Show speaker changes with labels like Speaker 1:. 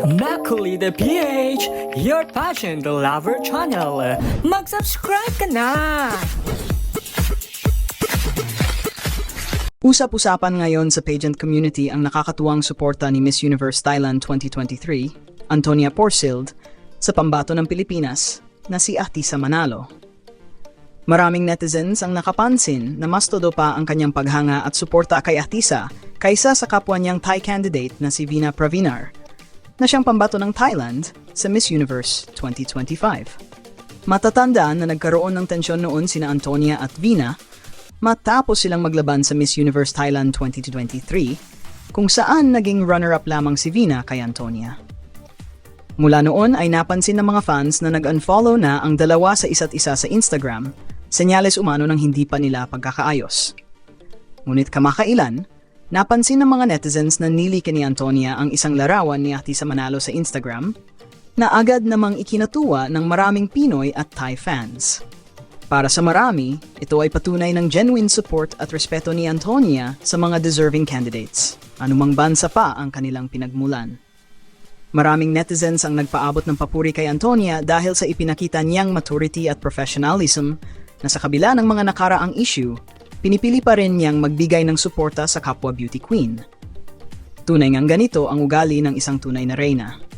Speaker 1: Macaulay the PH, your passion the lover channel. Mag-subscribe ka na!
Speaker 2: Usap-usapan ngayon sa pageant community ang nakakatuwang suporta ni Miss Universe Thailand 2023, Antonia Porcild, sa pambato ng Pilipinas na si Atisa Manalo. Maraming netizens ang nakapansin na mas todo pa ang kanyang paghanga at suporta kay Atisa kaysa sa kapwa niyang Thai candidate na si Vina Pravinar, na siyang pambato ng Thailand sa Miss Universe 2025. Matatandaan na nagkaroon ng tensyon noon sina Antonia at Vina matapos silang maglaban sa Miss Universe Thailand 2023 kung saan naging runner-up lamang si Vina kay Antonia. Mula noon ay napansin ng mga fans na nag-unfollow na ang dalawa sa isa't isa sa Instagram, senyales umano ng hindi pa nila pagkakaayos. Ngunit kamakailan, napansin ng mga netizens na nili ni Antonia ang isang larawan ni Ati sa Manalo sa Instagram na agad namang ikinatuwa ng maraming Pinoy at Thai fans. Para sa marami, ito ay patunay ng genuine support at respeto ni Antonia sa mga deserving candidates, anumang bansa pa ang kanilang pinagmulan. Maraming netizens ang nagpaabot ng papuri kay Antonia dahil sa ipinakita niyang maturity at professionalism na sa kabila ng mga nakaraang issue, pinipili pa rin niyang magbigay ng suporta sa kapwa beauty queen. Tunay ngang ganito ang ugali ng isang tunay na reyna.